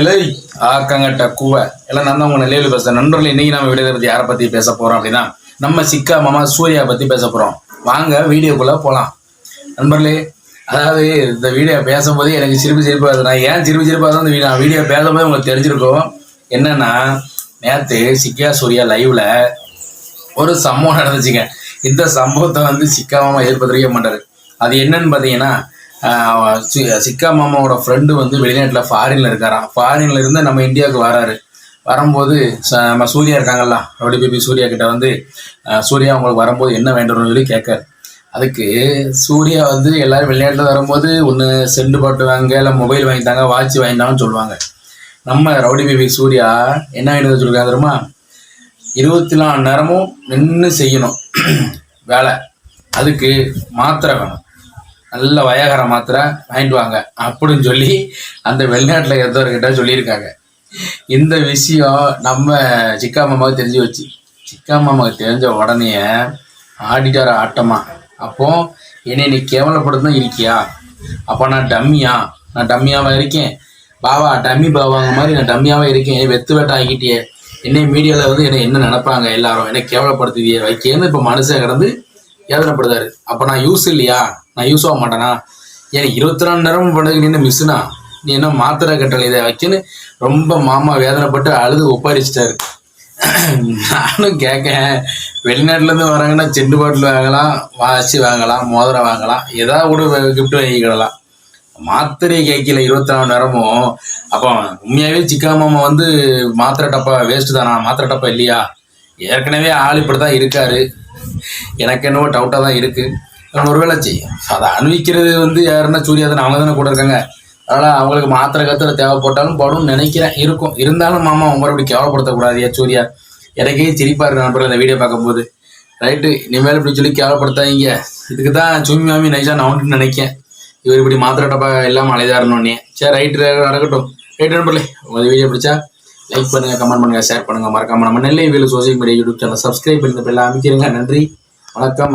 இல்லை ஆக்கங்கட்ட கூவை. எல்லாம் நான் தான் உங்க நிலையில் பேசுறேன் நண்பர்கள் இன்னைக்கு நம்ம வீடியோ பற்றி யாரை பற்றி பேச போகிறோம் அப்படின்னா நம்ம சிக்கா மாமா சூர்யா பற்றி பேச போகிறோம் வாங்க வீடியோக்குள்ளே போகலாம் நண்பர்களே அதாவது இந்த வீடியோ பேசும்போது எனக்கு சிரிப்பு சிரிப்பு இருந்தது நான் ஏன் சிரிப்பு சிரிப்பாக தான் இந்த வீடியோ நான் வீடியோ பேசும்போது உங்களுக்கு தெரிஞ்சிருக்கும். என்னென்னா நேற்று சிக்கியா சூர்யா லைவில் ஒரு சம்பவம் நடந்துச்சுங்க. இந்த சம்பவத்தை வந்து சிக்கா மாமா ஏற்படுத்திக்க மாட்டார். அது என்னன்னு பார்த்தீங்கன்னா சிக்கா மாமாவோட ஃப்ரெண்டு வந்து வெளிநாட்டில் ஃபாரினில் இருக்காராம். ஃபாரின்ல இருந்து நம்ம இந்தியாவுக்கு வராரு. வரும்போது ச- நம்ம சூர்யா இருக்காங்கல்ல ரவுடி பேபி சூர்யா கிட்ட வந்து சூர்யா அவங்களுக்கு வரும்போது என்ன வேண்டும்னு சொல்லி கேட்காரு. அதுக்கு சூர்யா வந்து எல்லாரும் வெளிநாட்டில் வரும்போது ஒன்று செண்டு பாட்டு வாங்க இல்லை மொபைல் வாங்கிட்டாங்க வாட்ச் வாங்கிட்டாங்கன்னு சொல்லுவாங்க. நம்ம ரவுடி பேபி சூர்யா என்ன வேண்டும் வந்து சொல்லிருக்காங்க தெரியுமா? இருபத்தி நாலு நேரமும் நின்று செய்யணும். வேலை. அதுக்கு மாத்திரை வேணும். நல்ல வயகர மாத்திரை வாங்கிட்டு வாங்க அப்படின்னு சொல்லி அந்த வெளிநாட்டில் இருந்தவர்கிட்ட சொல்லியிருக்காங்க. இந்த விஷயம் நம்ம சிக்கா மாமாவுக்கு தெரிஞ்சு வச்சு சிக்கா மாமாவுக்கு தெரிஞ்ச உடனே ஆடிட்டார் ஆட்டமா அப்போ என்னை நீ கேவலப்படுத்தணும் இருக்கியா? அப்போ நான் டம்மியா? நான் டம்மியாவா இருக்கேன்? பாவா டம்மி பாவாங்க மாதிரி நான் டம்மியாவா இருக்கேன். வெத்து வேட்டை ஆகிட்டியே. என்னை மீடியாவில் வந்து என்னை என்ன நினைப்பாங்க எல்லாரும்? என்னை கேவலப்படுத்துதியே வைக்கேன்னு இப்போ மனுஷன் கிடந்து வேதனைப்படுதாரு அப்போ நான் யூஸ் இல்லையா? நான் யூஸ் ஆக மாட்டேனா? ஏன் இருபத்தி நாலு நேரம் பண்ணதுக்கு நீ என்ன மிஸ்ஸுனா நீ என்ன மாத்திரை கட்டளை இதை வைக்கன்னு ரொம்ப மாமா வேதனைப்பட்டு அழுது ஒப்பாரிச்சிட்டாரு. நானும் கேட்கேன். வெளிநாட்டிலேருந்து வராங்கன்னா செண்டு பாட்டில் வாங்கலாம் வாசி வாங்கலாம் மோதிரம் வாங்கலாம் ஏதாவது கூட கிஃப்ட் வாங்கிக்கிடலாம் மாத்திரை கேட்கல இருபத்தி நாலு நேரமும். அப்போ உண்மையாகவே சிக்கா மாமா வந்து மாத்திரை டப்பா வேஸ்ட் தானா? மாத்திரை டப்பா இல்லையா? ஏற்கனவே ஆள் இப்படி தான் இருக்காரு. எனக்கு என்னவோ டவுட்டாக தான் இருக்குது அவன் ஒருவேளை செய்யும். அதை அனுபவிக்கிறது வந்து யாருன்னா சூர்யா அவங்க தானே கூட இருக்காங்க. அதனால் அவங்களுக்கு மாத்திரை கத்திர தேவைப்பட்டாலும் படும் நினைக்கிறேன். இருக்கும். இருந்தாலும் மாமா உங்களை இப்படி கேவலப்படுத்தக்கூடாது ஏன் சூர்யா? எனக்கே சிரிப்பாக இருக்கு நண்பர்கள் இந்த வீடியோ பார்க்கும்போது. ரைட்டு இனிமேல் இப்படி சொல்லி கேவலப்படுத்தாதீங்க. இதுக்கு தான் சுமி மாமி நைஸாக நான் நினைக்கேன். இவர் இப்படி மாத்திரை டப்பா இல்லாமல் அலைதாரணுன்னே சரி ரைட்டு நடக்கட்டும். ரைட் நண்பர்களே உங்கள் வீடியோ பிடிச்சா லைக் பண்ணுங்க கமெண்ட் பண்ணுங்கள் ஷேர் பண்ணுங்கள் மறக்காமல் நம்ம நெல்லை வீடு social media YouTube channel subscribe பண்ணி பெல்லாம் அமைக்கிறீங்க. நன்றி. வணக்கம்.